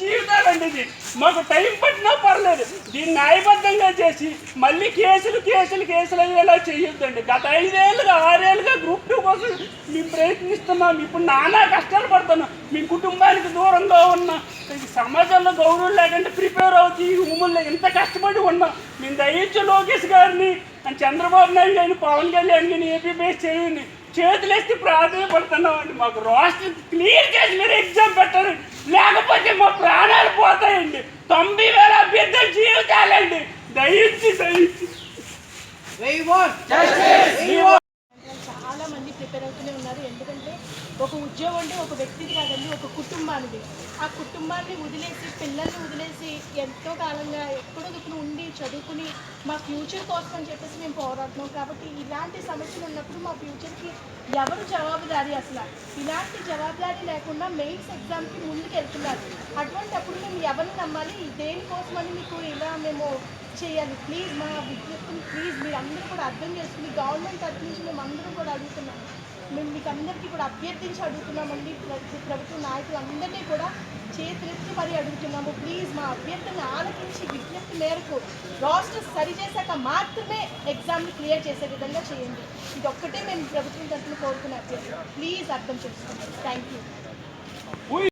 జీవితాలండి ఇది మాకు టైం పట్టినా పర్లేదు. దీన్ని న్యాయబద్ధంగా చేసి మళ్ళీ కేసులు కేసులు కేసులు అయ్యేలా చేయొద్దండి. గత ఐదేళ్ళుగా ఆరేళ్ళుగా గ్రూప్ టూ కోసం మేము ప్రయత్నిస్తున్నాం. ఇప్పుడు నానా కష్టాలు పడుతున్నాం. మీ కుటుంబానికి దూరంగా ఉన్న సమాజంలో గౌరవం లేకుండా ప్రిపేర్ అవుతూ ఈ ఉమ్ముల్లో ఎంత కష్టపడి ఉన్నాం మేము దయించు లోకేష్ గారిని చంద్రబాబు నాయుడు గారిని పవన్ కళ్యాణ్ గారిని ఏపీ బేస్ చేయండి. చేతులేస్తే ప్రాధాన్యపడుతున్నాం అండి మాకు రాష్ట్రం క్లియర్ చేసి జీవితాలండి దయించి దయించి చాలా ఒక ఉద్యోగం అంటే ఒక వ్యక్తిది కాదండి ఒక కుటుంబానికి ఆ కుటుంబాన్ని వదిలేసి పిల్లల్ని వదిలేసి ఎంతో కాలంగా ఎక్కడో దిక్కున ఉండి చదువుకుని మా ఫ్యూచర్ కోసం అని చెప్పేసి మేము పోరాడుతున్నాం. కాబట్టి ఇలాంటి సమస్యలు ఉన్నప్పుడు మా ఫ్యూచర్కి ఎవరు జవాబుదారీ అసలు? ఇలాంటి జవాబుదారీ లేకుండా మెయిన్స్ ఎగ్జామ్కి ముందుకు వెళ్తున్నారు అటువంటప్పుడు మేము ఎవరిని నమ్మాలి? దేనికోసమని మీకు ఇలా మేము చేయాలి? ప్లీజ్ మా విజ్ఞప్తిని ప్లీజ్ మీరు అందరూ కూడా అర్థం చేసుకుని గవర్నమెంట్ తరఫు నుంచి మేము అందరం కూడా అడుగుతున్నాము మేము మీకు అందరికీ కూడా అభ్యర్థించి అడుగుతున్నామండి. ప్రభుత్వ నాయకులందరినీ కూడా చేతులెత్తి మరీ అడుగుతున్నాము. ప్లీజ్ మా అభ్యర్థిని ఆలకించి విజ్ఞప్తి మేరకు రాష్ట్రం సరిచేశాక మాత్రమే ఎగ్జామ్ని క్లియర్ చేసే విధంగా చేయండి. ఇది ఒక్కటే మేము ప్రభుత్వం తరఫున కోరుకునే అభ్యర్థి. ప్లీజ్ అర్థం చేసుకోండి. Thank you